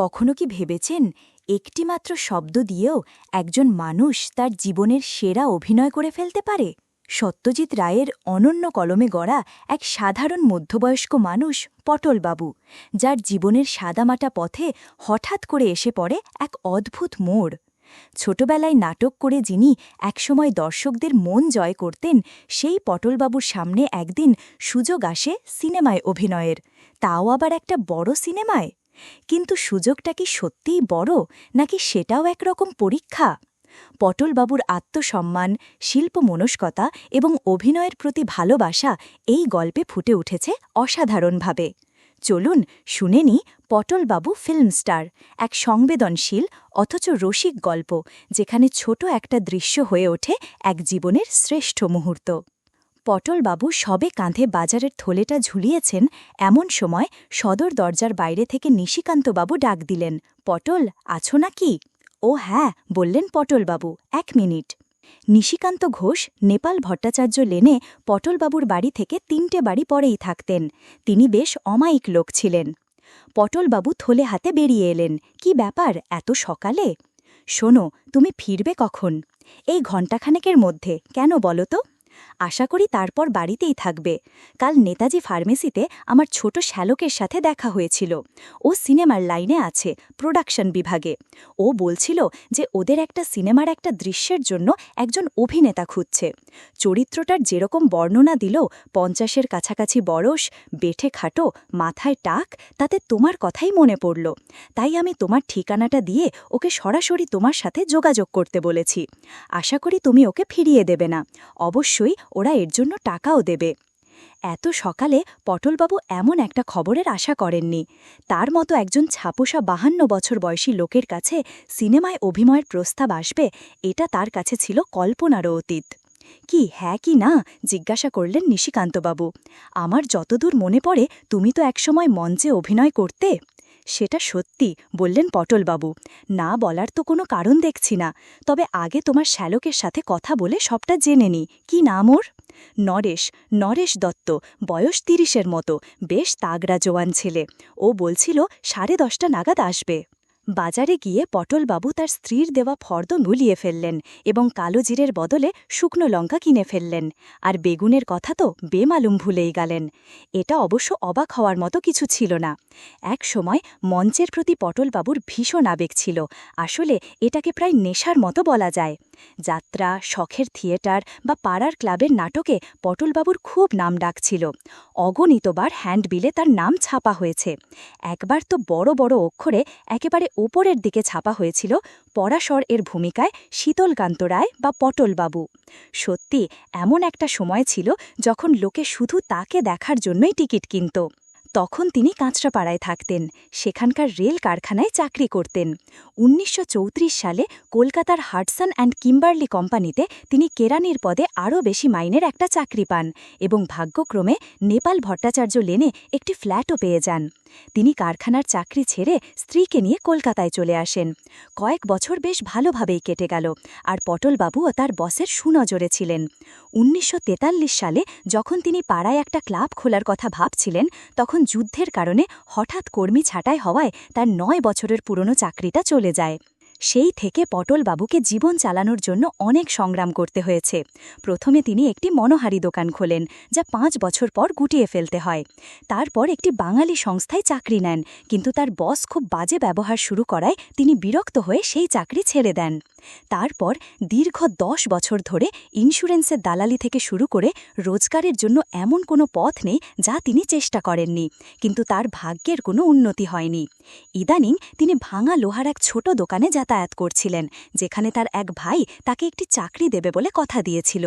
কখনো কি ভেবেছেন একটিমাত্র শব্দ দিয়েও একজন মানুষ তার জীবনের সেরা অভিনয় করে ফেলতে পারে? সত্যজিৎ রায়ের অনন্য কলমে গড়া এক সাধারণ মধ্যবয়স্ক মানুষ পটলবাবু, যার জীবনের সাদামাটা পথে হঠাৎ করে এসে পড়ে এক অদ্ভুত মোড়। ছোটবেলায় নাটক করে যিনি একসময় দর্শকদের মন জয় করতেন, সেই পটলবাবুর সামনে একদিন সুযোগ আসে সিনেমায় অভিনয়ের। তাও আবার একটা বড় সিনেমায়? কিন্তু সুযোগটা কি সত্যিই বড়, নাকি সেটাও একরকম পরীক্ষা? পটলবাবুর আত্মসম্মান শিল্প মনস্কতা এবং অভিনয়ের প্রতি ভালোবাসা এই গল্পে ফুটে উঠেছে অসাধারণভাবে। চলুন শুনে নি পটলবাবু ফিল্ম স্টার, এক সংবেদনশীল, অথচ রসিক গল্প, যেখানে ছোট একটা দৃশ্য হয়ে ওঠে এক জীবনের শ্রেষ্ঠ মুহূর্ত। পটলবাবু সবে কাঁধে বাজারের থলেটা ঝুলিয়েছেন, এমন সময় সদর দরজার বাইরে থেকে নিশিকান্তবাবু ডাক দিলেন, পটল, আছো নাকি? ও হ্যাঁ বললেন পটলবাবু, এক মিনিট। নিশিকান্ত ঘোষ, নেপাল ভট্টাচার্য লেনে পটলবাবুর বাড়ি থেকে তিনটে বাড়ি পরেই থাকতেন, তিনি বেশ অমায়িক লোক ছিলেন। পটলবাবু থলে হাতে বেরিয়ে এলেন, কি ব্যাপার, এত সকালে? শোনো, তুমি ফিরবে কখন? এই ঘণ্টাখানেকের মধ্যে, কেন বলো তো? আশা করি তারপর বাড়িতেই থাকবে। কাল নেতাজি ফার্মেসিতে আমার ছোট শ্যালকের সাথে দেখা হয়েছিল। ও সিনেমার লাইনে আছে, প্রোডাকশন বিভাগে। ও বলছিল যে ওদের একটা সিনেমার একটা দৃশ্যের জন্য একজন অভিনেতা খুঁজছে। চরিত্রটার যেরকম বর্ণনা দিল, পঞ্চাশের কাছাকাছি বরস বেঠে খাটো, মাথায় টাক, তাতে তোমার কথাই মনে পড়ল। তাই আমি তোমার ঠিকানাটা দিয়ে ওকে সরাসরি তোমার সাথে যোগাযোগ করতে বলেছি। আশা করি তুমি ওকে ফিরিয়ে দেবে না। অবশ্যই ওরা এর জন্য টাকাও দেবে। এত সকালে পটলবাবু এমন একটা খবরের আশা করেননি। তার মতো একজন ছাপোষা বাহান্ন বছর বয়সী লোকের কাছে সিনেমায় অভিনয়ের প্রস্তাব আসবে, এটা তার কাছে ছিল কল্পনারও অতীত। কি হ্যাঁ কি না জিজ্ঞাসা করলেন নিশিকান্তবাবু। আমার যতদূর মনে পড়ে, তুমি তো একসময় মঞ্চে অভিনয় করতে সেটা সত্যি, বললেন পটলবাবু। না বলার তো কোনো কারণ দেখছি না। তবে আগে তোমার শ্যালকের সাথে কথা বলে সবটা জেনে নি। কি নাম ওর? নরেশ নরেশ দত্ত, বয়স তিরিশের মতো। বেশ তাগড়া জোয়ান ছেলে। ও বলছিল সাড়ে দশটা নাগাদ আসবে। বাজারে গিয়ে পটলবাবু তার স্ত্রীর দেওয়া ফর্দ নুলিয়ে ফেললেন এবং কালো জিরের বদলে শুকনো লঙ্কা কিনে ফেললেন, আর বেগুনের কথা তো বেমালুম ভুলেই গেলেন। এটা অবশ্য অবাক হওয়ার মতো কিছু ছিল না। এক সময় মঞ্চের প্রতি পটলবাবুর ভীষণ আবেগ ছিল, আসলে এটাকে প্রায় নেশার মতো বলা যায়। যাত্রা, শখের থিয়েটার বা পাড়ার ক্লাবের নাটকে পটলবাবুর খুব নাম ডাকছিল অগণিতবার হ্যান্ডবিলে তার নাম ছাপা হয়েছে। একবার তো বড় বড় অক্ষরে একেবারে ওপরের দিকে ছাপা হয়েছিল পরাশর এর ভূমিকায় শীতলকান্ত রায় বা পটলবাবু। সত্যি, এমন একটা সময় ছিল যখন লোকে শুধু তাকে দেখার জন্যই টিকিট কিনত। তখন তিনি কাঁচরাপাড়ায় থাকতেন, সেখানকার রেল কারখানায় চাকরি করতেন। উনিশশো চৌত্রিশ সালে কলকাতার হাটসন অ্যান্ড কিম্বার্লি কোম্পানিতে তিনি কেরানির পদে আরও বেশি মাইনের একটা চাকরি পান এবং ভাগ্যক্রমে নেপাল ভট্টাচার্য লেনে একটি ফ্ল্যাটও পেয়ে যান। তিনি কারখানার চাকরি ছেড়ে স্ত্রীকে নিয়ে কলকাতায় চলে আসেন। কয়েক বছর বেশ ভালোভাবেই কেটে গেল, আর পটলবাবুও তার বসের সুনজরে ছিলেন। উনিশশো তেতাল্লিশ সালে যখন তিনি পাড়ায় একটা ক্লাব খোলার কথা ভাবছিলেন, তখন যুদ্ধের কারণে হঠাৎ কর্মী ছাঁটাই হওয়ায় তার নয় বছরের পুরনো চাকরিটা চলে যায়। সেই থেকে পটলবাবুকে জীবন চালানোর জন্য অনেক সংগ্রাম করতে হয়েছে। প্রথমে তিনি একটি মনোহারি দোকান খোলেন, যা পাঁচ বছর পর গুটিয়ে ফেলতে হয়। তারপর একটি বাঙালি সংস্থায় চাকরি নেন, কিন্তু তার বস খুব বাজে ব্যবহার শুরু করায় তিনি বিরক্ত হয়ে সেই চাকরি ছেড়ে দেন। তারপর দীর্ঘ দশ বছর ধরে ইন্স্যুরেন্সের দালালি থেকে শুরু করে রোজগারের জন্য এমন কোনো পথ নেই যা তিনি চেষ্টা করেননি, কিন্তু তার ভাগ্যের কোনো উন্নতি হয়নি। ইদানিং তিনি ভাঙা লোহার এক ছোট দোকানে যাতায়াত করছিলেন যেখানে তার এক ভাই তাকে একটি চাকরি দেবে বলে কথা দিয়েছিল।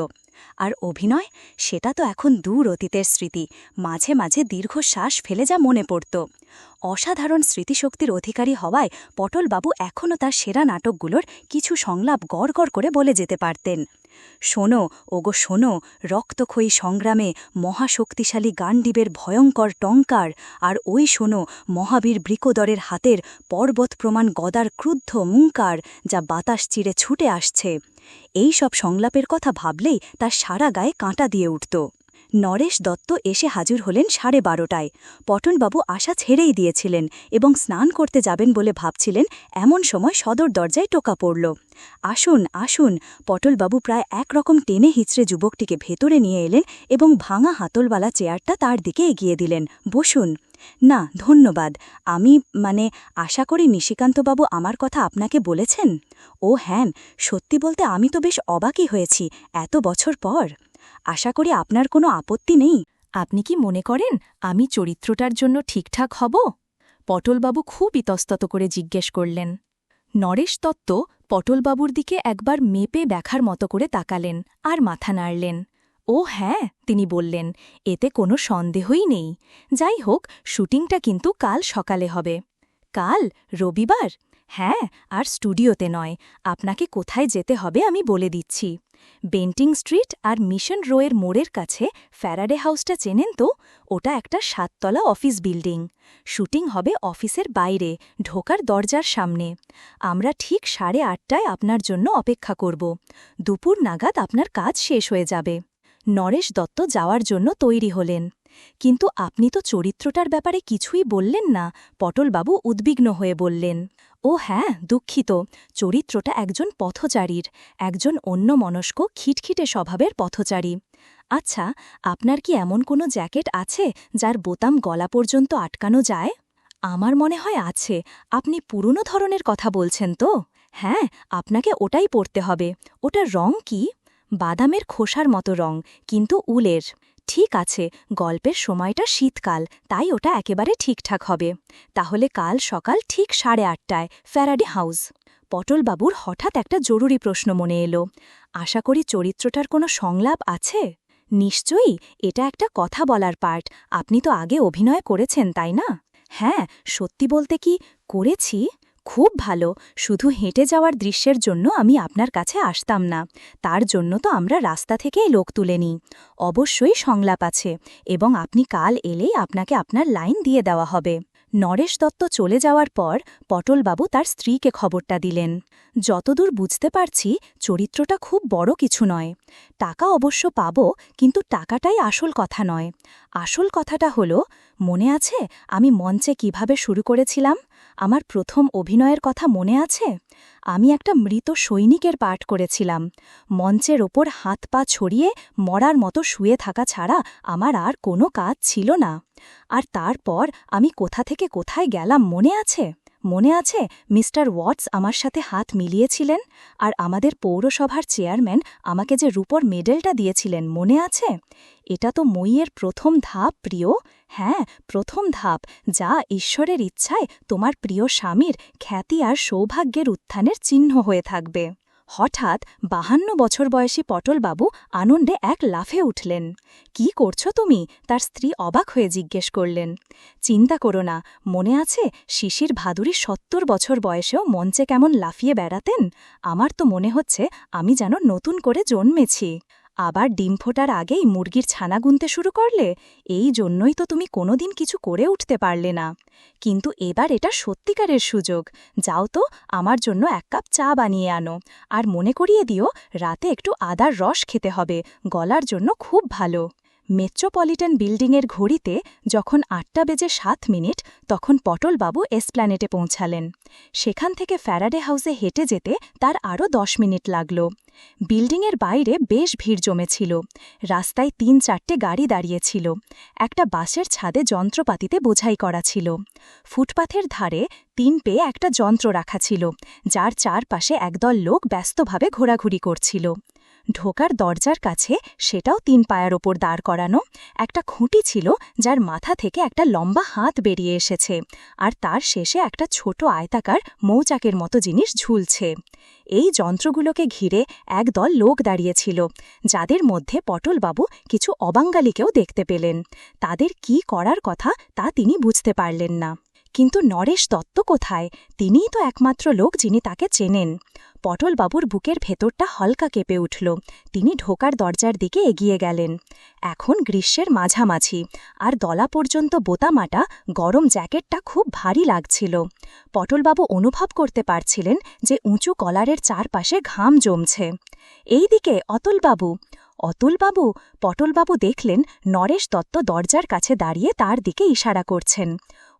আর অভিনয়? সেটা তো এখন দূর অতীতের স্মৃতি। মাঝে মাঝে দীর্ঘশ্বাস ফেলে যা মনে পড়ত। অসাধারণ স্মৃতিশক্তির অধিকারী হওয়ায় পটলবাবু এখনও তার সেরা নাটকগুলোর কিছু সংলাপ গড় করে বলে যেতে পারতেন। শোনো, ওগো শোনো, রক্তক্ষয়ী সংগ্রামে মহাশক্তিশালী গান্ডিবের ভয়ঙ্কর টঙ্কার, আর ওই শোনো, মহাবীর বৃকোদরের হাতের পর্বত প্রমাণ গদার ক্রুদ্ধ মুঙ্কার যা বাতাস চিরে ছুটে আসছে। এই সব সংলাপের কথা ভাবলেই তার সারা গায়ে কাঁটা দিয়ে উঠত। নরেশ দত্ত এসে হাজির হলেন সাড়ে বারোটায়। পটলবাবু আশা ছেড়েই দিয়েছিলেন এবং স্নান করতে যাবেন বলে ভাবছিলেন, এমন সময় সদর দরজায় টোকা পড়ল। আসুন আসুন। পটলবাবু প্রায় একরকম টেনে হিচড়ে যুবকটিকে ভেতরে নিয়ে এলেন এবং ভাঙা হাতলওয়ালা চেয়ারটা তার দিকে এগিয়ে দিলেন। বসুন। না, ধন্যবাদ। আমি মানে আশা করি নিশিকান্তবাবু আমার কথা আপনাকে বলেছেন? ও হ্যাঁ সত্যি বলতে আমি তো বেশ অবাকই হয়েছি এত বছর পর। আশা করি আপনার কোনো আপত্তি নেই। আপনি কি মনে করেন আমি চরিত্রটার জন্য ঠিকঠাক হব? পটলবাবু খুব ইতস্তত করে জিজ্ঞেস করলেন। নরেশ দত্ত পটলবাবুর দিকে একবার মেপে দেখার মতো করে তাকালেন আর মাথা নাড়লেন। ও হ্যাঁ তিনি বললেন, এতে কোনো সন্দেহই নেই। যাই হোক, শুটিংটা কিন্তু কাল সকালে হবে। কাল? রবিবার? হ্যাঁ আর স্টুডিওতে নয়। আপনাকে কোথায় যেতে হবে আমি বলে দিচ্ছি। বেন্টিং স্ট্রিট আর মিশন রোয়ের মোড়ের কাছে ফ্যারাডে হাউসটা চেনেন তো? ওটা একটা সাততলা অফিস বিল্ডিং। শুটিং হবে অফিসের বাইরে, ঢোকার দরজার সামনে। আমরা ঠিক সাড়ে আটটায় আপনার জন্য অপেক্ষা করব। দুপুর নাগাদ আপনার কাজ শেষ হয়ে যাবে। নরেশ দত্ত যাওয়ার জন্য তৈরি হলেন। কিন্তু আপনি তো চরিত্রটার ব্যাপারে কিছুই বললেন না, পটলবাবু উদ্বিগ্ন হয়ে বললেন। ও হ্যাঁ দুঃখিত। চরিত্রটা একজন পথচারীর, একজন অন্যমনস্ক, খিটখিটে স্বভাবের পথচারী। আচ্ছা আপনার কি এমন কোনো জ্যাকেট আছে যার বোতাম গলা পর্যন্ত আটকানো যায়? আমার মনে হয় আছে। আপনি পুরনো ধরনের কথা বলছেন তো? হ্যাঁ আপনাকে ওটাই পরতে হবে। ওটার রং কি? বাদামের খোসার মতো রং, কিন্তু উলের। ঠিক আছে, গল্পের সময়টা শীতকাল, তাই ওটা একেবারে ঠিকঠাক হবে। তাহলে কাল সকাল ঠিক সাড়ে আটটায় ফ্যারাডি হাউস। পটলবাবুর হঠাৎ একটা জরুরি প্রশ্ন মনে এলো। আশা করি চরিত্রটার কোনো সংলাপ আছে? নিশ্চয়ই, এটা একটা কথা বলার পার্ট। আপনি তো আগে অভিনয় করেছেন, তাই না? হ্যাঁ সত্যি বলতে কি করেছি? খুব ভালো। শুধু হেঁটে যাওয়ার দৃশ্যের জন্য আমি আপনার কাছে আসতাম না। তার জন্য তো আমরা রাস্তা থেকেই লোক তুলে নিই। অবশ্যই সংলাপ আছে এবং আপনি কাল এলেই আপনাকে আপনার লাইন দিয়ে দেওয়া হবে। নরেশ দত্ত চলে যাওয়ার পর পটলবাবু তার স্ত্রীকে খবরটা দিলেন। যতদূর বুঝতে পারছি, চরিত্রটা খুব বড় কিছু নয়। টাকা অবশ্য পাব, কিন্তু টাকাটাই আসল কথা নয়। আসল কথাটা হলো, মনে আছে আমি মঞ্চে কীভাবে শুরু করেছিলাম? আমার প্রথম অভিনয়ের কথা মনে আছে? আমি একটা মৃত সৈনিকের পাঠ করেছিলাম। মঞ্চের ওপর হাত পা ছড়িয়ে মরার মতো শুয়ে থাকা ছাড়া আমার আর কোনো কাজ ছিল না। আর তারপর আমি কোথা থেকে কোথায় গেলাম মনে আছে? মনে আছে মিস্টার ওয়াটস আমার সাথে হাত মিলিয়েছিলেন? আর আমাদের পৌরসভার চেয়ারম্যান আমাকে যে রূপর মেডেলটা দিয়েছিলেন, মনে আছে? এটা তো মইয়ের প্রথম ধাপ, প্রিয়। হ্যাঁ প্রথম ধাপ, যা ঈশ্বরের ইচ্ছায় তোমার প্রিয় স্বামীর খ্যাতি আর সৌভাগ্যের উত্থানের চিহ্ন হয়ে থাকবে। হঠাৎ বাহান্ন বছর বয়সী পটলবাবু আনন্দে এক লাফে উঠলেন। কি করছ তুমি? তার স্ত্রী অবাক হয়ে জিজ্ঞেস করলেন। চিন্তা করো না, মনে আছে শিশির ভাদুরী সত্তর বছর বয়সেও মঞ্চে কেমন লাফিয়ে বেড়াতেন? আমার তো মনে হচ্ছে আমি যেন নতুন করে জন্মেছি। আবার ডিম ফোটার আগেই মুরগির ছানা গুনতে শুরু করলে, এই জন্যই তো তুমি কোনোদিন কিছু করে উঠতে পারলে না। কিন্তু এবার এটা সত্যিকারের সুযোগ। যাও তো, আমার জন্য এক কাপ চা বানিয়ে আনো। আর মনে করিয়ে দিও, রাতে একটু আদার রস খেতে হবে। গলার জন্য খুব ভালো। মেট্রোপলিটন বিল্ডিংয়ের ঘড়িতে যখন আটটা বেজে সাত মিনিট, তখন পটলবাবু এসপ্ল্যানেটে পৌঁছালেন। সেখান থেকে ফ্যারাডে হাউসে হেঁটে যেতে তার আরও দশ মিনিট লাগল। বিল্ডিংয়ের বাইরে বেশ ভিড় জমেছিল। রাস্তায় তিন চারটে গাড়ি দাঁড়িয়েছিল। একটা বাসের ছাদে যন্ত্রপাতিতে বোঝাই করা ছিল। ফুটপাথের ধারে তিন পেয়ে একটা যন্ত্র রাখা ছিল, যার চারপাশে একদল লোক ব্যস্তভাবে ঘোরাঘুরি করছিল। ঢোকার দরজার কাছে সেটাও তিন পায়ার ওপর দাঁড় করানো একটা খুঁটি ছিল যার মাথা থেকে একটা লম্বা হাত বেরিয়ে এসেছে, আর তার শেষে একটা ছোট আয়তাকার মৌচাকের মতো জিনিস ঝুলছে। এই যন্ত্রগুলোকে ঘিরে একদল লোক দাঁড়িয়েছিল, যাদের মধ্যে পটলবাবু কিছু অবাঙ্গালিকেও দেখতে পেলেন। তাদের কি করার কথা তা তিনি বুঝতে পারলেন না। কিন্তু নরেশ দত্ত কোথায়? তিনিই তো একমাত্র লোক যিনি তাকে চেনেন। পটলবাবুর বুকের ভেতরটা হালকা কেঁপে উঠল। তিনি ঢোকার দরজার দিকে এগিয়ে গেলেন। এখন গ্রীষ্মের মাঝামাঝি, আর দলা পর্যন্ত বোতামাটা, গরম জ্যাকেটটা খুব ভারী লাগছিল। পটলবাবু অনুভব করতে পারছিলেন যে উঁচু কলারের চারপাশে ঘাম জমছে। এই দিকে অতলবাবু! অতুলবাবু? পটলবাবু দেখলেন নরেশ দত্ত দরজার কাছে দাঁড়িয়ে তার দিকে ইশারা করছেন।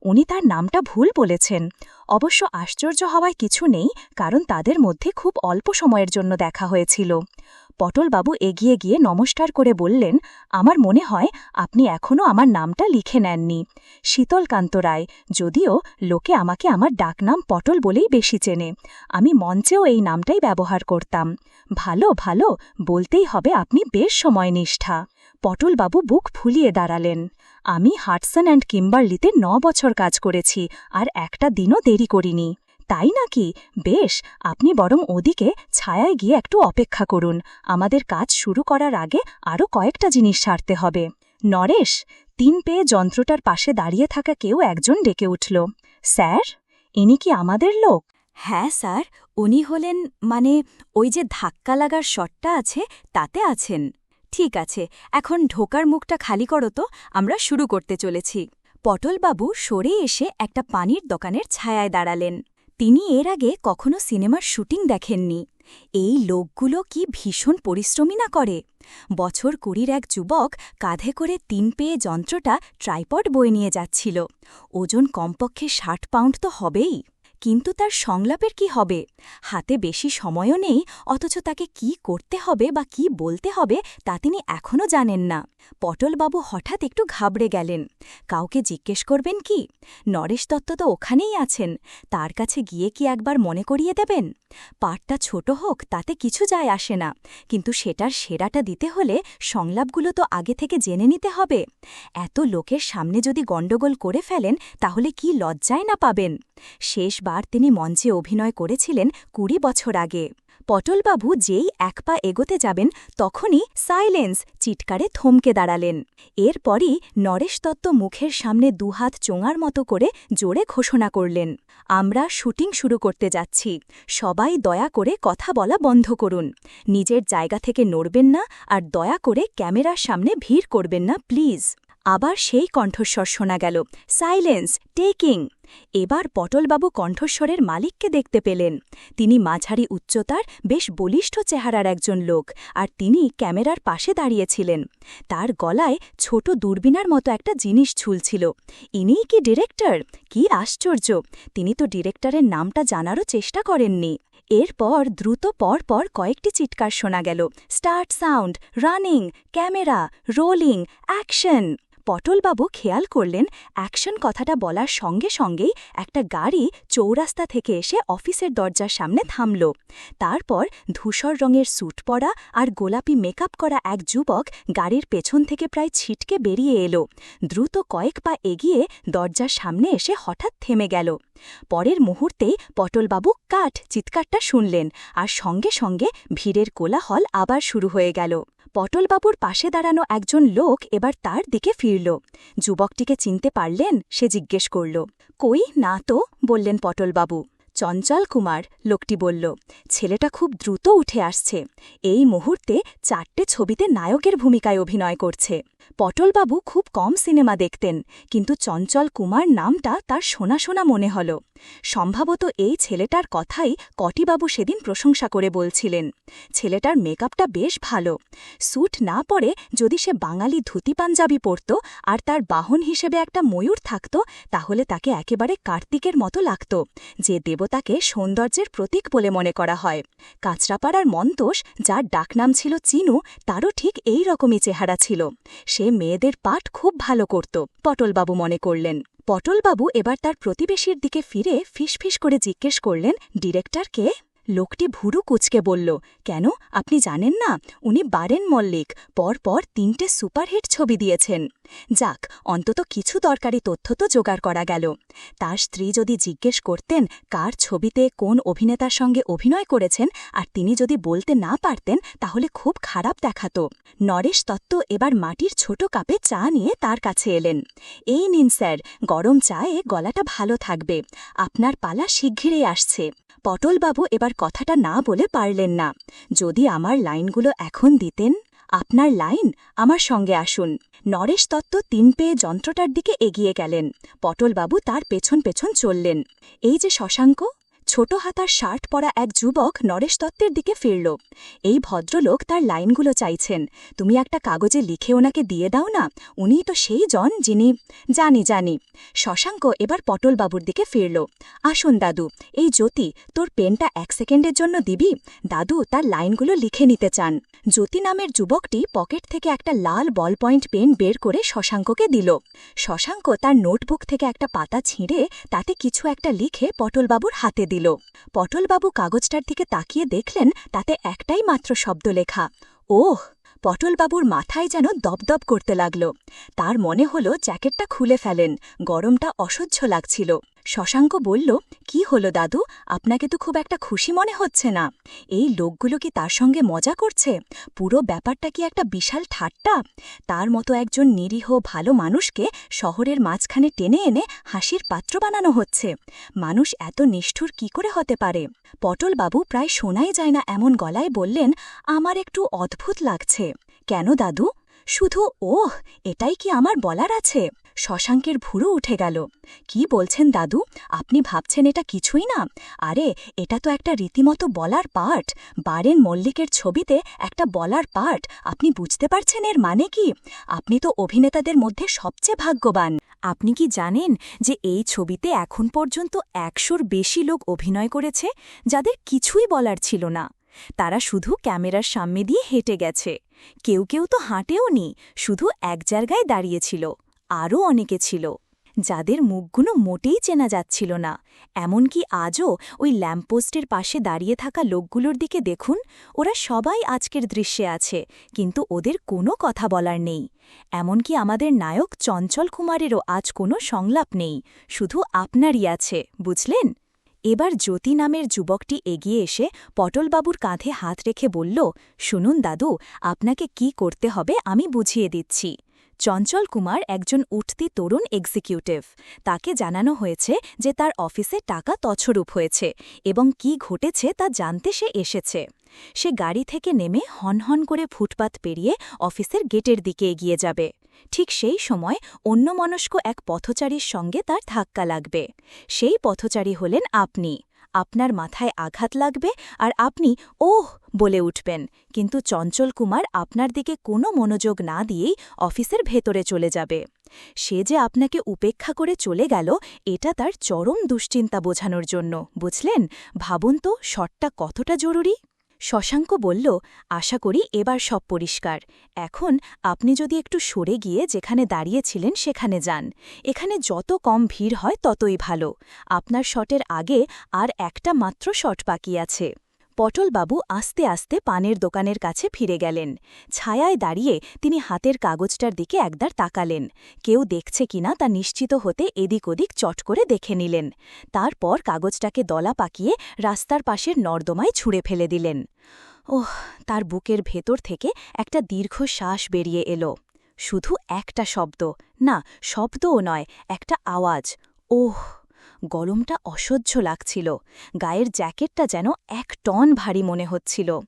উনি তার নামটা ভুল বলেছেন। অবশ্য আশ্চর্য হওয়ায় কিছু নেই, কারণ তাদের মধ্যে খুব অল্প সময়ের জন্য দেখা হয়েছিল। পটলবাবু এগিয়ে গিয়ে নমস্কার করে বললেন, আমার মনে হয় আপনি এখনও আমার নামটা লিখে নেননি। শীতলকান্ত রায়, যদিও লোকে আমাকে আমার ডাকনাম পটল বলেই বেশি চেনে। আমি মঞ্চেও এই নামটাই ব্যবহার করতাম। ভালো ভালো, বলতেই হবে আপনি বেশ সময় নিষ্ঠা। পটলবাবু বুক ফুলিয়ে দাঁড়ালেন। আমি হাটসন অ্যান্ড কিম্বার্লিতে ন বছর কাজ করেছি আর একটা দিনও দেরি করিনি। তাই নাকি? বেশ, আপনি বরং ওদিকে ছায়ায় গিয়ে একটু অপেক্ষা করুন। আমাদের কাজ শুরু করার আগে আরও কয়েকটা জিনিস সারতে হবে। নরেশ, তিন পেয়ে যন্ত্রটার পাশে দাঁড়িয়ে থাকা কেউ একজন ডেকে উঠল। স্যার, ইনি কি আমাদের লোক? হ্যাঁ স্যার। উনি হলেন মানে ওই যে ধাক্কা লাগার শটটা আছে, তাতে আছেন। ঠিক আছে, এখন ঢোকার মুখটা খালি করো তো, আমরা শুরু করতে চলেছি। পটলবাবু সরে এসে একটা পানির দোকানের ছায়ায় দাঁড়ালেন। তিনি এর আগে কখনো সিনেমার শুটিং দেখেননি। এই লোকগুলো কি ভীষণ পরিশ্রমী না করে? বছর কুড়ির এক যুবক কাঁধে করে তিন পেয়ে যন্ত্রটা ট্রাইপড বয়ে নিয়ে যাচ্ছিল। ওজন কমপক্ষে ষাট পাউন্ড তো হবেই। কিন্তু তার সংলাপের কি হবে? হাতে বেশি সময়ও নেই, অথচ তাকে কি করতে হবে বা কি বলতে হবে তা তিনি এখনও জানেন না। পটলবাবু হঠাৎ একটু ঘাবড়ে গেলেন। কাউকে জিজ্ঞেস করবেন কি? নরেশ দত্ত তো ওখানেই আছেন। তার কাছে গিয়ে কি একবার মনে করিয়ে দেবেন? পাটটা ছোট হোক, তাতে কিছু যায় আসে না। কিন্তু সেটার সেরাটা দিতে হলে সংলাপগুলো তো আগে থেকে জেনে নিতে হবে। এত লোকের সামনে যদি গণ্ডগোল করে ফেলেন, তাহলে কি লজ্জায় না পাবেন? শেষবার তিনি মঞ্চে অভিনয় করেছিলেন কুড়ি বছর আগে। পটলবাবু যেই এক পা এগোতে যাবেন, তখনই সাইলেন্স চিৎকারে থমকে দাঁড়ালেন। এরপরই নরেশ দত্ত মুখের সামনে দুহাত চোঙার মতো করে জোরে ঘোষণা করলেন, আমরা শুটিং শুরু করতে যাচ্ছি। সবাই দয়া করে কথা বলা বন্ধ করুন। নিজের জায়গা থেকে নড়বেন না আর দয়া করে ক্যামেরার সামনে ভিড় করবেন না, প্লিজ। আবার সেই কণ্ঠস্বর শোনা গেল। Silence, taking. এবার পটলবাবু কণ্ঠস্বরের মালিককে দেখতে পেলেন। তিনি মাঝারি উচ্চতার, বেশ বলিষ্ঠ চেহারার একজন লোক আর তিনি ক্যামেরার পাশে দাঁড়িয়েছিলেন। তার গলায় ছোট দূরবীনার মতো একটা জিনিস ঝুলছিল। ইনিই কি ডিরেক্টর? কি আশ্চর্য! তিনি তো ডিরেক্টরের নামটা জানারও চেষ্টা করেননি। এরপর দ্রুত পর পর কয়েকটি চিৎকার শোনা গেল। Start sound, running, camera, rolling, action. Patolbabu খেয়াল করলেন অ্যাকশন কথাটা বলার সঙ্গে সঙ্গেই একটা গাড়ি চৌরাস্তা থেকে এসে অফিসের দরজার সামনে থামল। তারপর ধূসর রঙের স্যুট পরা আর গোলাপি মেকআপ করা এক যুবক গাড়ির পেছন থেকে প্রায় ছিটকে বেরিয়ে এলো। দ্রুত কয়েক পা এগিয়ে দরজার সামনে এসে হঠাৎ থেমে গেল। পরের মুহূর্তেই পটলবাবু কাঠ চিৎকারটা শুনলেন আর সঙ্গে সঙ্গে ভিড়ের কোলাহল আবার শুরু হয়ে গেল। পটলবাবুর পাশে দাঁড়ানো একজন লোক এবার তার দিকে ফিরল। যুবকটিকে চিনতে পারলেন, সে জিজ্ঞেস করল, কই, না তো? বললেন পটলবাবু। চঞ্চল কুমার লোকটি বলল, ছেলেটা খুব দ্রুত উঠে আসছে। এই মুহূর্তে চারটে ছবিতে নায়কের ভূমিকায় অভিনয় করছে। পটলবাবু খুব কম সিনেমা দেখতেন, কিন্তু চঞ্চল কুমার নামটা তার শোনা শোনা মনে হল। সম্ভবত এই ছেলেটার কথাই কটিবাবু সেদিন প্রশংসা করে বলছিলেন। ছেলেটার মেকআপটা বেশ ভালো। স্যুট না পরে যদি সে বাঙালি ধুতি পাঞ্জাবি পরত আর তার বাহন হিসেবে একটা ময়ূর থাকত, তাহলে তাকে একেবারে কার্তিকের মতো লাগত, যে দেবতাকে সৌন্দর্যের প্রতীক বলে মনে করা হয়। কাঁচরাপাড়ার মন্তোষ, যার ডাকনাম ছিল চিনু, তারও ঠিক এই রকমই চেহারা ছিল। সে মেয়েদের পাঠ খুব ভালো করত, পটলবাবু মনে করলেন। পটলবাবু এবার তার প্রতিবেশীর দিকে ফিরে ফিসফিস করে জিজ্ঞেস করলেন ডিরেক্টরকে লোকটি ভুরু কুচকে বলল, কেন? আপনি জানেন না? উনি বারেন মল্লিক। পরপর তিনটে সুপারহিট ছবি দিয়েছেন। যাক, অন্তত কিছু দরকারি তথ্য তো জোগাড় করা গেল। তার স্ত্রী যদি জিজ্ঞেস করতেন, কার ছবিতে কোন অভিনেতার সঙ্গে অভিনয় করেছেন, আর তিনি যদি বলতে না পারতেন, তাহলে খুব খারাপ দেখাত। নরেশ তত্ত্ব এবার মাটির ছোট কাপে চা নিয়ে তার কাছে এলেন। এই নিন স্যার, গরম চায়ে গলাটা ভালো থাকবে। আপনার পালা শিগগিরই আসছে। পটলবাবু এবার কথাটা না বলে পারলেন না। যদি আমার লাইনগুলো এখন দিতেন, আপনার লাইন আমার সঙ্গে আসুন। নরেশ দত্ত তিন পেয়ে যন্ত্রটার দিকে এগিয়ে গেলেন। পটলবাবু তার পেছন পেছন চললেন। এই যে শশাঙ্ক ছোট হাতার শার্ট পরা এক যুবক নরেশ দত্তের দিকে ফিরল। এই ভদ্রলোক তার লাইনগুলো চাইছেন। তুমি একটা কাগজে লিখে ওনাকে দিয়ে দাও না। উনিই তো সেই জন যিনি জানি জানি শশাঙ্ক এবার পটলবাবুর দিকে ফিরল। আসুন, দাদু। এই জ্যোতি, তোর পেনটা এক সেকেন্ডের জন্য দিবি? দাদু, তার লাইনগুলো লিখে নিতে চান জ্যোতি নামের যুবকটি পকেট থেকে একটা লাল বল পয়েন্ট পেন বের করে শশাঙ্ককে দিল। শশাঙ্ক তার নোটবুক থেকে একটা পাতা ছিঁড়ে তাতে কিছু একটা লিখে পটলবাবুর হাতে দিল। পটলবাবু কাগজটার দিকে তাকিয়ে দেখলেন তাতে একটাই মাত্র শব্দ লেখা। ওহ, পটলবাবুর মাথায় যেন দপদপ করতে লাগল। তার মনে হল জ্যাকেটটা খুলে ফেলেন, গরমটা অসহ্য লাগছিল। শশাঙ্ক বলল, কি হলো দাদু? আপনাকে তো খুব একটা খুশি মনে হচ্ছে না। এই লোকগুলো কি তার সঙ্গে মজা করছে? পুরো ব্যাপারটা কি একটা বিশাল ঠাট্টা? তার মতো একজন নিরীহ, ভালো মানুষকে শহরের মাঝখানে টেনে এনে হাসির পাত্র বানানো হচ্ছে। মানুষ এত নিষ্ঠুর কি করে হতে পারে? পটলবাবু প্রায় শোনাই যায় না এমন গলায় বললেন, আমার একটু অদ্ভুত লাগছে। কেন দাদু? শুধু ওহ, এটাই কি আমার বলার আছে? শশাঙ্কের ভুরু উঠে গেল। কি বলছেন দাদু? আপনি ভাবছেন এটা কিছুই না? আরে, এটা তো একটা রীতিমতো বলার পার্ট বারেন মল্লিকের ছবিতে একটা বলার পার্ট আপনি বুঝতে পারছেন এর মানে কি? আপনি তো অভিনেতাদের মধ্যে সবচেয়ে ভাগ্যবান। আপনি কি জানেন যে এই ছবিতে এখন পর্যন্ত একশোর বেশি লোক অভিনয় করেছে, যাদের কিছুই বলার ছিল না? তারা শুধু ক্যামেরার সামনে দিয়ে হেঁটে গেছে। কেউ কেউ তো হাঁটেও নি, শুধু এক জায়গায় দাঁড়িয়েছিল আরও অনেকে ছিল। যাদের মুখগুলো মোটেই চেনা যাচ্ছিল না, এমনকি আজও ওই ল্যাম্পপোস্টের পাশে দাঁড়িয়ে থাকা লোকগুলোর দিকে দেখুন, ওরা সবাই আজকের দৃশ্যে আছে, কিন্তু ওদের কোনো কথা বলার নেই। এমনকি আমাদের নায়ক চঞ্চল কুমারেরও আজ কোনো সংলাপ নেই, শুধু আপনারই আছে, বুঝলেন? এবার জ্যোতি নামের যুবকটি এগিয়ে এসে পটলবাবুর কাঁধে হাত রেখে বলল, শুনুন দাদু, আপনাকে কি করতে হবে আমি বুঝিয়ে দিচ্ছি। চঞ্চল কুমার একজন উঠতি তরুণ এক্সিকিউটিভ। তাকে জানানো হয়েছে যে তার অফিসে টাকা তছরূপ হয়েছে এবং কি ঘটেছে তা জানতে সে এসেছে। সে গাড়ি থেকে নেমে হনহন করে ফুটপাত পেরিয়ে অফিসের গেটের দিকে এগিয়ে যাবে। ঠিক সেই সময় অন্যমনস্ক এক পথচারীর সঙ্গে তার ধাক্কা লাগবে। সেই পথচারী হলেন আপনি। আপনার মাথায় আঘাত লাগবে আর আপনি ওহ বলে উঠবেন, কিন্তু চঞ্চল কুমার আপনার দিকে কোনো মনোযোগ না দিয়েই অফিসের ভেতরে চলে যাবে। সে যে আপনাকে উপেক্ষা করে চলে গেল, এটা তার চরম দুশ্চিন্তা বোঝানোর জন্য, বুঝলেন? ভাবুন তো, শটটা কতটা জরুরি? শশাঙ্ক বলল, আশা করি এবার সব পরিষ্কার। এখন আপনি যদি একটু সরে গিয়ে যেখানে দাঁড়িয়েছিলেন সেখানে যান। এখানে যত কম ভিড় হয় ততই ভালো। আপনার শটের আগে আর একটা মাত্র শট বাকি আছে। পটলবাবু আস্তে আস্তে পানের দোকানের কাছে ফিরে গেলেন। ছায়ায় দাঁড়িয়ে তিনি হাতের কাগজটার দিকে একবার তাকালেন। কেউ দেখছে কিনা তা নিশ্চিত হতে এদিক ওদিক চট করে দেখে নিলেন। তারপর কাগজটাকে দলা পাকিয়ে রাস্তার পাশের নর্দমায় ছুঁড়ে ফেলে দিলেন। ওহ, তার বুকের ভেতর থেকে একটা দীর্ঘ শ্বাস বেরিয়ে এলো। শুধু একটা শব্দ। না, শব্দও নয়, একটা আওয়াজ। ওহ! গরমটা অসহ্য লাগছিল। গায়ের জ্যাকেটটা যেন এক টন ভারী মনে হচ্ছিল।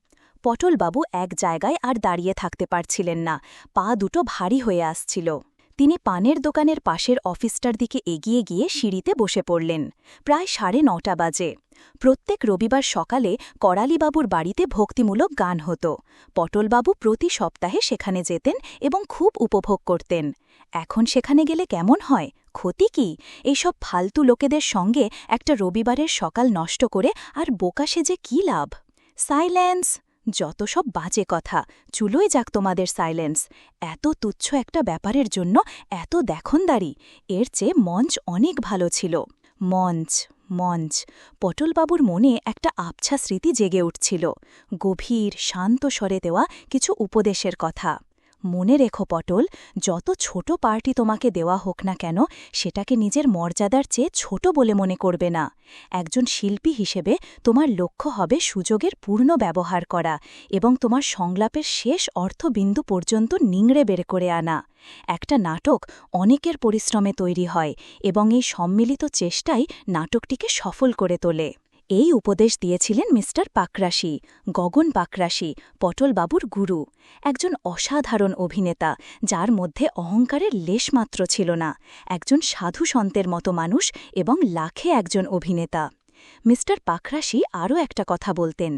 পটলবাবু এক জায়গায় আর দাঁড়িয়ে থাকতে পারছিলেন না, পা দুটো ভারী হয়ে আসছিল। তিনি পানের দোকানের পাশের অফিসটার দিকে এগিয়ে গিয়ে সিঁড়িতে বসে পড়লেন। প্রায় সাড়ে নটা বাজে। প্রত্যেক রবিবার সকালে করালিবাবুর বাড়িতে ভক্তিমূলক গান হতো। পটলবাবু প্রতি সপ্তাহে সেখানে যেতেন এবং খুব উপভোগ করতেন। এখন সেখানে গেলে কেমন হয়? ক্ষতি কি? এইসব ফালতু লোকেদের সঙ্গে একটা রবিবারের সকাল নষ্ট করে আর বোকা সেজে কী লাভ? সাইলেন্স! যত সব বাজে কথা। চুলোই যাক তোমাদের সাইলেন্স। এত তুচ্ছ একটা ব্যাপারের জন্য এত দেখনদারি। এর চেয়ে মঞ্চ অনেক ভালো ছিল। মঞ্চ মঞ্চ। পটলবাবুর মনে একটা আবছা স্মৃতি জেগে উঠছিল। গভীর, শান্ত স্বরে দেওয়া কিছু উপদেশের কথা। মনে রেখো পটল, যত ছোট পার্টি তোমাকে দেওয়া হোক না কেন, সেটাকে নিজের মর্যাদার চেয়ে ছোট বলে মনে করবে না। একজন শিল্পী হিসেবে তোমার লক্ষ্য হবে সুযোগের পূর্ণ ব্যবহার করা এবং তোমার সংলাপের শেষ অর্থবিন্দু পর্যন্ত নিংড়ে বের করে আনা। একটা নাটক অনেকের পরিশ্রমে তৈরি হয় এবং এই সম্মিলিত চেষ্টাই নাটকটিকে সফল করে তোলে। এই উপদেশ দিয়েছিলেন মিস্টার পাকরাশি, গগন পাকরাশি, পটলবাবুর গুরু। একজন অসাধারণ অভিনেতা, যার মধ্যে অহংকারের লেশমাত্র ছিল না। একজন সাধু সন্তের মতো মানুষ এবং লাখে একজন অভিনেতা। মিস্টার পাখরাশি আরও একটা কথা বলতেন।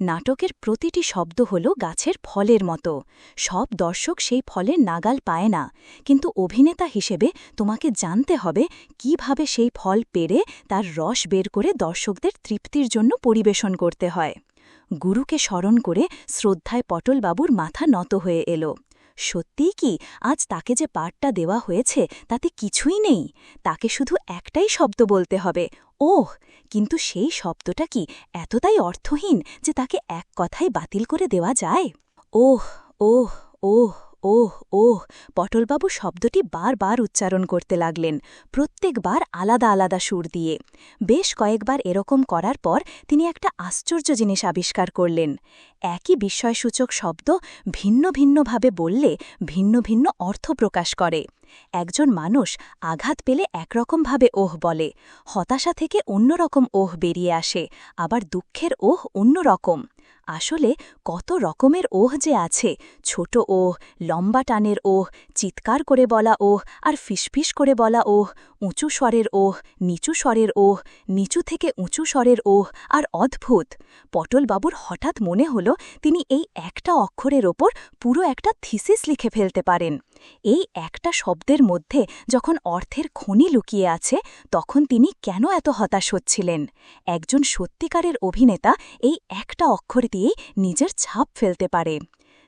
নাটকের প্রতিটি শব্দ হল গাছের ফলের মতো। সব দর্শক সেই ফলের নাগাল পায় না। কিন্তু অভিনেতা হিসেবে তোমাকে জানতে হবে কীভাবে সেই ফল পেরে তার রস বের করে দর্শকদের তৃপ্তির জন্য পরিবেশন করতে হয়। গুরুকে স্মরণ করে শ্রদ্ধায় পটলবাবুর মাথা নত হয়ে এলো। সত্যিই কি আজ তাকে যে পাঠটা দেওয়া হয়েছে তাতে কিছুই নেই? তাকে শুধু একটাই শব্দ বলতে হবে। ওহ, কিন্তু সেই শব্দটা কি এতটাই অর্থহীন যে তাকে এক কথায় বাতিল করে দেওয়া যায়? ওহ ওহ ওহ ওহ ওহ, পটলবাবু শব্দটি বারবার উচ্চারণ করতে লাগলেন, প্রত্যেকবার আলাদা আলাদা সুর দিয়ে। বেশ কয়েকবার এরকম করার পর তিনি একটা আশ্চর্য জিনিস আবিষ্কার করলেন। একই বিস্ময়সূচক শব্দ ভিন্ন ভিন্নভাবে বললে ভিন্ন ভিন্ন অর্থ প্রকাশ করে। একজন মানুষ আঘাত পেলে একরকমভাবে ওহ বলে, হতাশা থেকে অন্যরকম ওহ বেরিয়ে আসে, আবার দুঃখের ওহ অন্যরকম। আসলে কত রকমের ওহ যে আছে, ছোট ওহ, লম্বা টানের ওহ, চিৎকার করে বলা ওহ, আর ফিসফিস করে বলা ওহ, উঁচু স্বরের ওহ, নিচু স্বরের ওহ, নিচু থেকে উঁচু স্বরের ওহ, আর অদ্ভুত। পটলবাবুর হঠাৎ মনে হল তিনি এই একটা অক্ষরের ওপর পুরো একটা থিসিস লিখে ফেলতে পারেন। এই একটা শব্দের মধ্যে যখন অর্থের খনি লুকিয়ে আছে, তখন তিনি কেন এত হতাশ হচ্ছিলেন? একজন সত্যিকারের অভিনেতা এই একটা অক্ষর দিয়েই নিজের ছাপ ফেলতে পারে।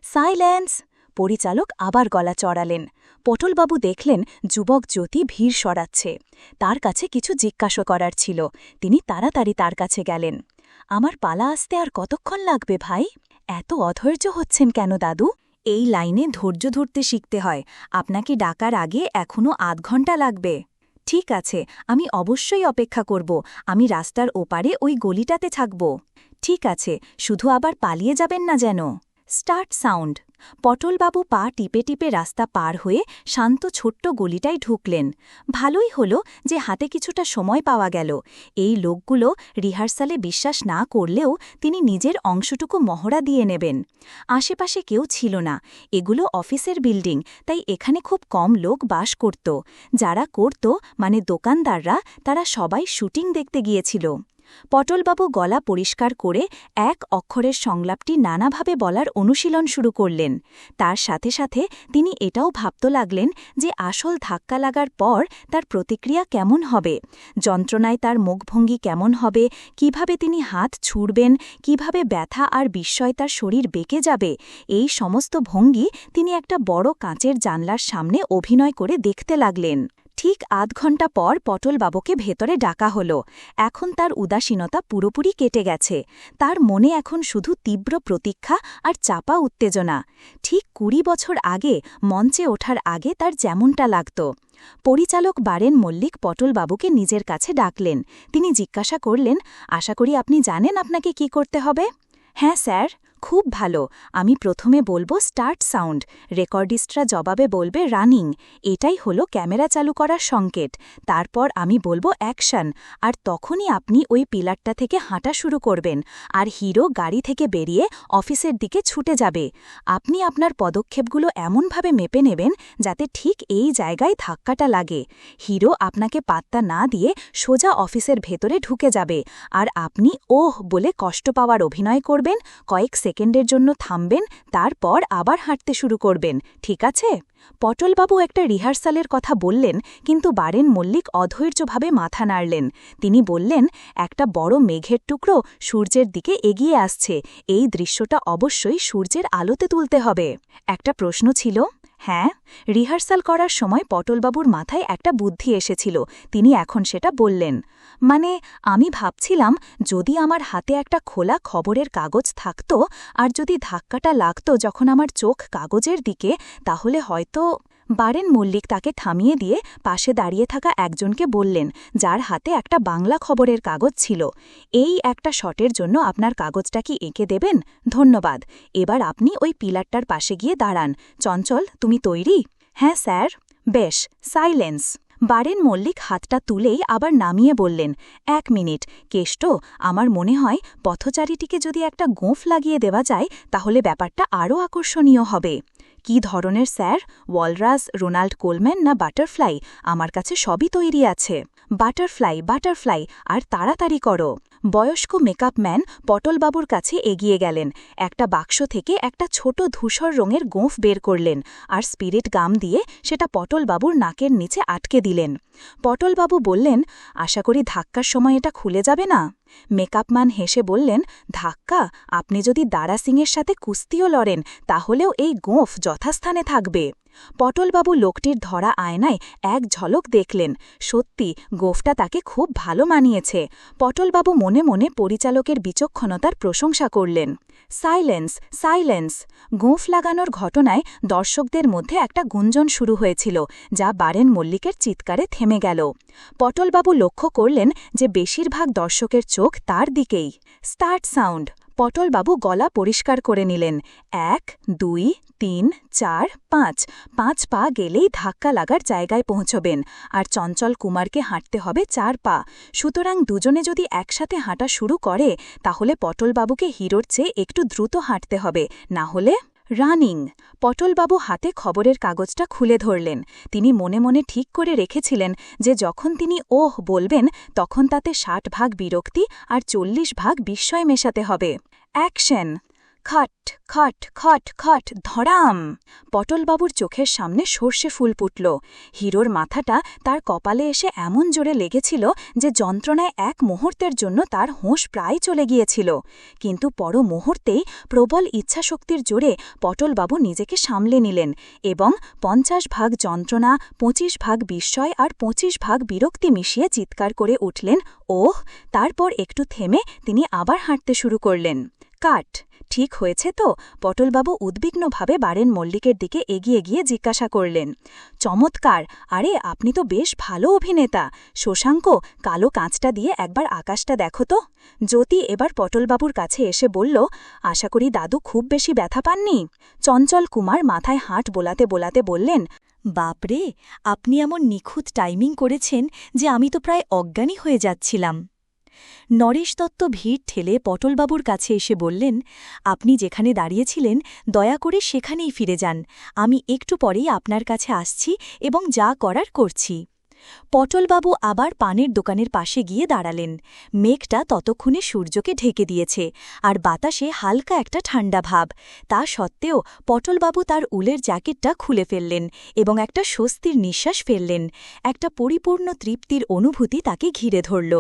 সাইলেন্স! পরিচালক আবার গলা চড়ালেন। পটলবাবু দেখলেন যুবক জ্যোতি ভিড় সরাচ্ছে। তার কাছে কিছু জিজ্ঞাসা করার ছিল। তিনি তাড়াতাড়ি তার কাছে গেলেন। আমার পালা আসতে আর কতক্ষণ লাগবে ভাই? এত অধৈর্য হচ্ছেন কেন দাদু? এই লাইনে ধৈর্য ধরতে শিখতে হয়। আপনাকে ডাকার আগে এখনও আধ ঘণ্টা লাগবে। ঠিক আছে, আমি অবশ্যই অপেক্ষা করব। আমি রাস্তার ওপারে ওই গলিটাতে থাকব। ঠিক আছে, শুধু আবার পালিয়ে যাবেন না যেন। Start sound. পটলবাবু পা টিপে টিপে রাস্তা পার হয়ে শান্ত ছোট্ট গলিটায় ঢুকলেন। ভালোই হল যে হাতে কিছুটা সময় পাওয়া গেল। এই লোকগুলো রিহার্সালে বিশ্বাস না করলেও তিনি নিজের অংশটুকু মহড়া দিয়ে নেবেন। আশেপাশে কেউ ছিল না। এগুলো অফিসের বিল্ডিং, তাই এখানে খুব কম লোক বাস করত। যারা করত মানে দোকানদাররা, তারা সবাই শুটিং দেখতে গিয়েছিল। পটলবাবু গলা পরিষ্কার করে এক অক্ষরের সংলাপটি নানাভাবে বলার অনুশীলন শুরু করলেন। তার সাথে সাথে তিনি এটাও ভাবতে লাগলেন যে আসল ধাক্কা লাগার পর তার প্রতিক্রিয়া কেমন হবে, যন্ত্রণায় তার মুখভঙ্গি কেমন হবে, কীভাবে তিনি হাত ছুড়বেন, কীভাবে ব্যথা আর বিস্ময় তার শরীর বেঁকে যাবে, এই সমস্ত ভঙ্গি তিনি একটা বড় কাঁচের জানলার সামনে অভিনয় করে দেখতে লাগলেন। ঠিক আধ ঘণ্টা পর পটলবাবুকে ভেতরে ডাকা হল। এখন তার উদাসীনতা পুরোপুরি কেটে গেছে। তার মনে এখন শুধু তীব্র প্রতীক্ষা আর চাপা উত্তেজনা। ঠিক কুড়ি বছর আগে, মঞ্চে ওঠার আগে তার যেমনটা লাগত। পরিচালক বারেন মল্লিক পটলবাবুকে নিজের কাছে ডাকলেন। তিনি জিজ্ঞাসা করলেন, আশা করি আপনি জানেন আপনাকে কি করতে হবে? হ্যাঁ স্যার। খুব ভালো। আমি প্রথমে বলব স্টার্ট সাউন্ড। রেকর্ডিস্টরা জবাবে বলবে রানিং। এটাই হলো ক্যামেরা চালু করার সংকেত। তারপর আমি বলব অ্যাকশন। আর তখনই আপনি ওই পিলারটা থেকে হাঁটা শুরু করবেন। আর হিরো গাড়ি থেকে বেরিয়ে অফিসের দিকে ছুটে যাবে। আপনি আপনার পদক্ষেপগুলো এমনভাবে মেপে নেবেন যাতে ঠিক এই জায়গায় ধাক্কাটা লাগে। হিরো আপনাকে পাত্তা না দিয়ে সোজা অফিসের ভেতরে ঢুকে যাবে। আর আপনি ওহ বলে কষ্ট পাওয়ার অভিনয় করবেন কয়েক সেকেন্ডের জন্য থামবেন, তারপর আবার হাঁটতে শুরু করবেন, ঠিক আছে? পটলবাবু একটা রিহার্সালের কথা বললেন, কিন্তু বারেন মল্লিক অধৈর্যভাবে মাথা নাড়লেন। তিনি বললেন, একটা বড় মেঘের টুকরো সূর্যের দিকে এগিয়ে আসছে, এই দৃশ্যটা অবশ্যই সূর্যের আলোতে তুলতে হবে। একটা প্রশ্ন ছিল। হ্যাঁ রিহার্সাল করার সময় পটলবাবুর মাথায় একটা বুদ্ধি এসেছিল, তিনি এখন সেটা বললেন। মানে আমি ভাবছিলাম, যদি আমার হাতে একটা খোলা খবরের কাগজ থাকত, আর যদি ধাক্কাটা লাগত যখন আমার চোখ কাগজের দিকে, তাহলে হয়তো বারেন মল্লিক তাকে থামিয়ে দিয়ে পাশে দাঁড়িয়ে থাকা একজনকে বললেন, যার হাতে একটা বাংলা খবরের কাগজ ছিল। এই একটা শটের জন্য আপনার কাগজটা কি এঁকে দেবেন? ধন্যবাদ। এবার আপনি ওই পিলারটার পাশে গিয়ে দাঁড়ান। চঞ্চল, তুমি তৈরি? হ্যাঁ স্যার। বেশ, সাইলেন্স। বারেন মল্লিক হাতটা তুলেই আবার নামিয়ে বললেন, এক মিনিট, কেষ্ট, আমার মনে হয় পথচারীটিকে যদি একটা গোঁফ লাগিয়ে দেওয়া যায়, তাহলে ব্যাপারটা আরও আকর্ষণীয় হবে। কি ধরনের, স্যার? ওয়ালরাস রোনাল্ড কোলম্যান না বাটারফ্লাই? আমার কাছে সবই তৈরি আছে। বাটারফ্লাই বাটারফ্লাই, আর তাড়াতাড়ি করো। বয়স্ক মেকআপ ম্যান পটলবাবুর কাছে এগিয়ে গেলেন। একটা বাক্স থেকে একটা ছোট ধূসর রঙের গোঁফ বের করলেন আর স্পিরিট গাম দিয়ে সেটা পটলবাবুর নাকের নিচে আটকে দিলেন। পটলবাবু বললেন, আশা করি ধাক্কার সময় এটা খুলে যাবে না? মেকআপম্যান হেসে বললেন, ধাক্কা? আপনি যদি দারা সিংয়ের সাথে কুস্তিও লড়েন, তাহলেও এই গোঁফ যথাস্থানে থাকবে। পটলবাবু লোকটির ধরা আয়নায় এক ঝলক দেখলেন। সত্যি, গোফটা তাকে খুব ভালো মানিয়েছে। পটলবাবু মনে মনে পরিচালকের বিচক্ষণতার প্রশংসা করলেন। Silence silence! গোঁফ লাগানোর ঘটনায় দর্শকদের মধ্যে একটা গুঞ্জন শুরু হয়েছিল, যা বারেন মল্লিকের চিৎকারে থেমে গেল। পটলবাবু লক্ষ্য করলেন যে বেশিরভাগ দর্শকের চোখ তার দিকেই। Start sound! পটলবাবু গলা পরিষ্কার করে নিলেন। এক, দুই, তিন, চার, পাঁচ। পাঁচ পা গেলেই ধাক্কা লাগার জায়গায় পৌঁছবেন আর চঞ্চল কুমারকে হাঁটতে হবে চার পা। সুতরাং দুজনে যদি একসাথে হাঁটা শুরু করে, তাহলে পটলবাবুকে হিরোর চেয়ে একটু দ্রুত হাঁটতে হবে, না হলে রানিং, পটলবাবু হাতে খবরের কাগজটা খুলে ধরলেন। তিনি মনে মনে ঠিক করে রেখেছিলেন যে যখন তিনি ওহ বলবেন, তখন তাতে ষাট ভাগ বিরক্তি আর চল্লিশ ভাগ বিস্ময় মেশাতে হবে। অ্যাকশন! খট খট খট খট ধরাম পটলবাবুর চোখের সামনে সর্ষে ফুল ফুটল। হিরোর মাথাটা তার কপালে এসে এমন জোরে লেগেছিল যে যন্ত্রণায় এক মুহূর্তের জন্য তার হোঁশ প্রায় চলে গিয়েছিল। কিন্তু পর মুহূর্তেই প্রবল ইচ্ছাশক্তির জোরে পটলবাবু নিজেকে সামলে নিলেন এবং পঞ্চাশ ভাগ যন্ত্রণা, পঁচিশ ভাগ বিস্ময় আর পঁচিশ ভাগ বিরক্তি মিশিয়ে চিৎকার করে উঠলেন, ওহ! তারপর একটু থেমে তিনি আবার হাঁটতে শুরু করলেন। কাট। ঠিক হয়েছে তো? পটলবাবু উদ্বিগ্নভাবে বারেন মল্লিকের দিকে এগিয়ে গিয়ে জিজ্ঞাসা করলেন, চমৎকার! আরে, আপনি তো বেশ ভালো অভিনেতা। শশাঙ্ক, কালো কাঁচটা দিয়ে একবার আকাশটা দেখো তো। জ্যোতি এবার পটলবাবুর কাছে এসে বলল, আশা করি দাদু খুব বেশি ব্যথা পাননি? চঞ্চল কুমার মাথায় হাট বোলাতে বোলাতে বললেন, বাপরে! আপনি এমন নিখুঁত টাইমিং করেছেন যে আমি তো প্রায় অজ্ঞানী হয়ে যাচ্ছিলাম। নরেশ দত্ত ভিড় ঠেলে পটলবাবুর কাছে এসে বললেন, আপনি যেখানে দাঁড়িয়েছিলেন, দয়া করে সেখানেই ফিরে যান। আমি একটু পরেই আপনার কাছে আসছি এবং যা করার করছি। পটলবাবু আবার পানের দোকানের পাশে গিয়ে দাঁড়ালেন। মেঘটা ততক্ষণে সূর্যকে ঢেকে দিয়েছে আর বাতাসে হালকা একটা ঠান্ডা ভাব। তা সত্ত্বেও পটলবাবু তার উলের জ্যাকেটটা খুলে ফেললেন এবং একটা স্বস্তির নিঃশ্বাস ফেললেন। একটা পরিপূর্ণ তৃপ্তির অনুভূতি তাকে ঘিরে ধরল।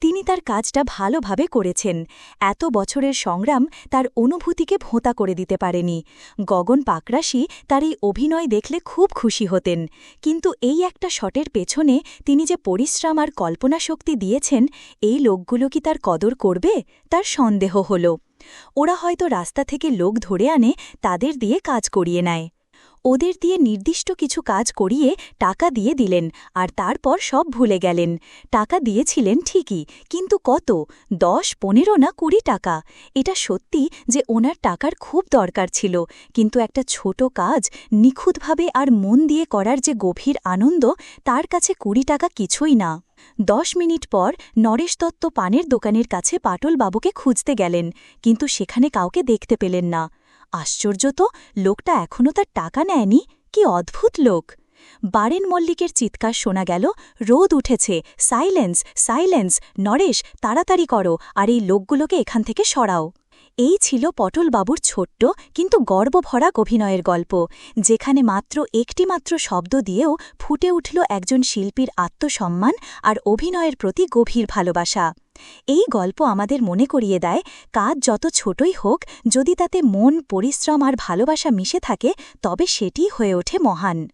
তিনি তার কাজটা ভালোভাবে করেছেন। এত বছরের সংগ্রাম তার অনুভূতিকে ভোঁতা করে দিতে পারেনি। গগন পাকরাশি তার এই অভিনয় দেখলে খুব খুশি হতেন। কিন্তু এই একটা শটের পেছনে তিনি যে পরিশ্রম আর কল্পনাশক্তি দিয়েছেন, এই লোকগুলো কি তার কদর করবে? তার সন্দেহ হল। ওরা হয়তো রাস্তা থেকে লোক ধরে আনে, তাদের দিয়ে কাজ করিয়ে নেয়। ওদের দিয়ে নির্দিষ্ট কিছু কাজ করিয়ে টাকা দিয়ে দিলেন, আর তারপর সব ভুলে গেলেন। টাকা দিয়েছিলেন ঠিকই, কিন্তু কত? দশ, পনেরো না কুড়ি টাকা? এটা সত্যি যে ওনার টাকার খুব দরকার ছিল, কিন্তু একটা ছোট কাজ নিখুঁতভাবে আর মন দিয়ে করার যে গভীর আনন্দ, তার কাছে কুড়ি টাকা কিছুই না। দশ মিনিট পর নরেশ দত্ত পানের দোকানের কাছে পাটলবাবুকে খুঁজতে গেলেন, কিন্তু সেখানে কাউকে দেখতে পেলেন না। আশ্চর্য তো, লোকটা এখনও তার টাকা নেয়নি। কি অদ্ভুত লোক। বারেন মল্লিকের চিৎকার শোনা গেল, রোদ উঠেছে, সাইলেন্স সাইলেন্স, নরেশ, তাড়াতাড়ি করো, আর এই লোকগুলোকে এখান থেকে সরাও। এই ছিল পটলবাবুর ছোট্ট, কিন্তু গর্বভরা অভিনয়ের গল্প, যেখানে মাত্র একটিমাত্র শব্দ দিয়েও ফুটে উঠল একজন শিল্পীর আত্মসম্মান আর অভিনয়ের প্রতি গভীর ভালোবাসা। এই গল্প আমাদের মনে করিয়ে দেয়, কাজ যত ছোটই হোক, যদি তাতে মন, পরিশ্রম আর ভালোবাসা মিশে থাকে, তবে সেটি হয়ে ওঠে মহান।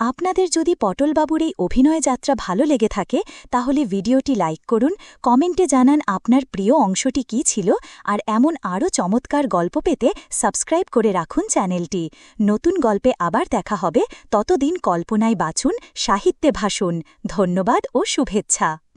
আপনাদের যদি পটলবাবুর এই অভিনয় যাত্রা ভালো লেগে থাকে, তাহলে ভিডিওটি লাইক করুন, কমেন্টে জানান আপনার প্রিয় অংশটি কী ছিল, আর এমন আরও চমৎকার গল্প পেতে সাবস্ক্রাইব করে রাখুন চ্যানেলটি। নতুন গল্পে আবার দেখা হবে, ততদিন কল্পনায় বাঁচুন, সাহিত্যে ভাসুন। ধন্যবাদ ও শুভেচ্ছা।